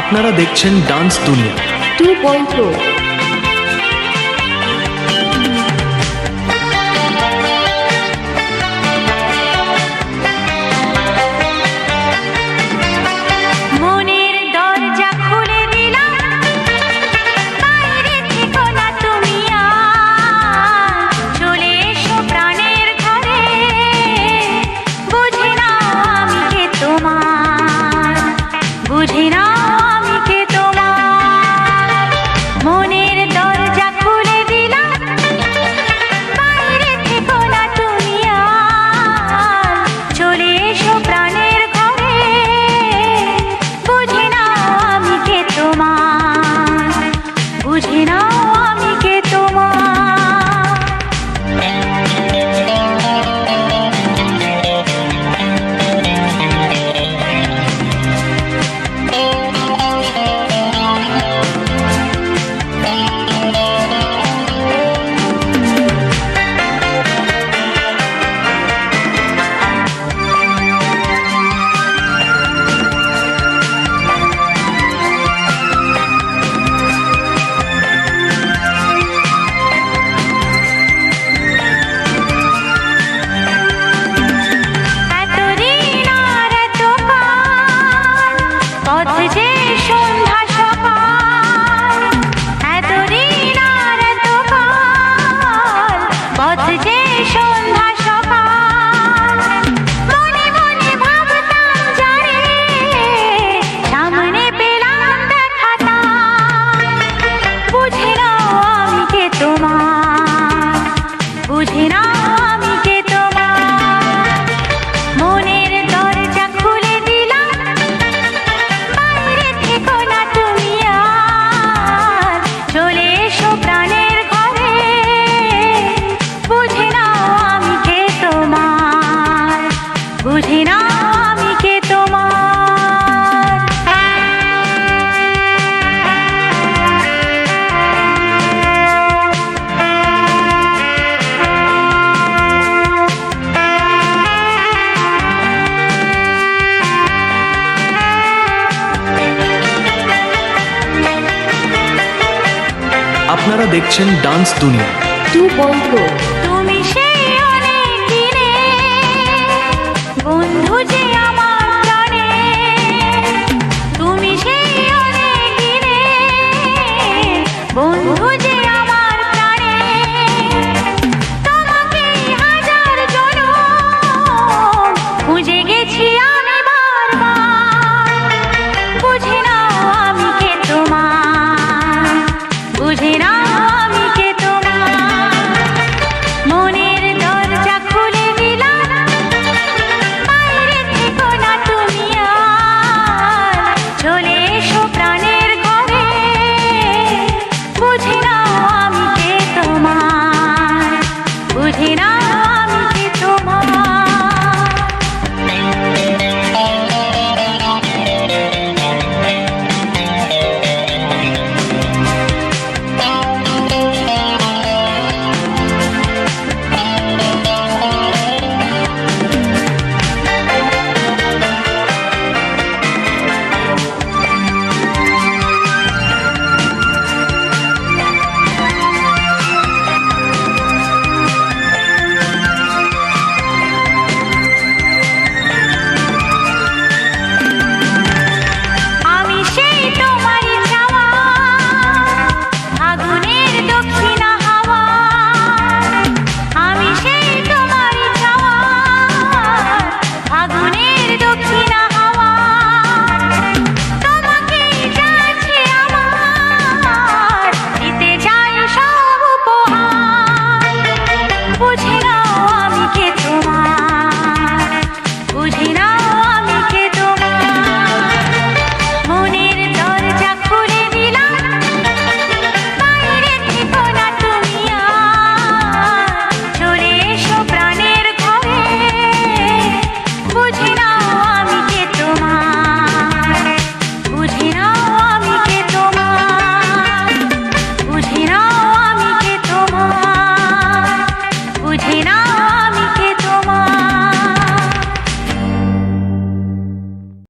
আপনারা দেখছেন ডান্স দুনিয়া। 2.0 মনের বুঝে নাও আপনারা দেখছেন ডান্স দুনিয়া। টু বন্ধু। তুমি সেই অনেক দিনে বন্ধু যে আমার প্রাণে। তুমি সেই অনেক দিনে বন্ধু যে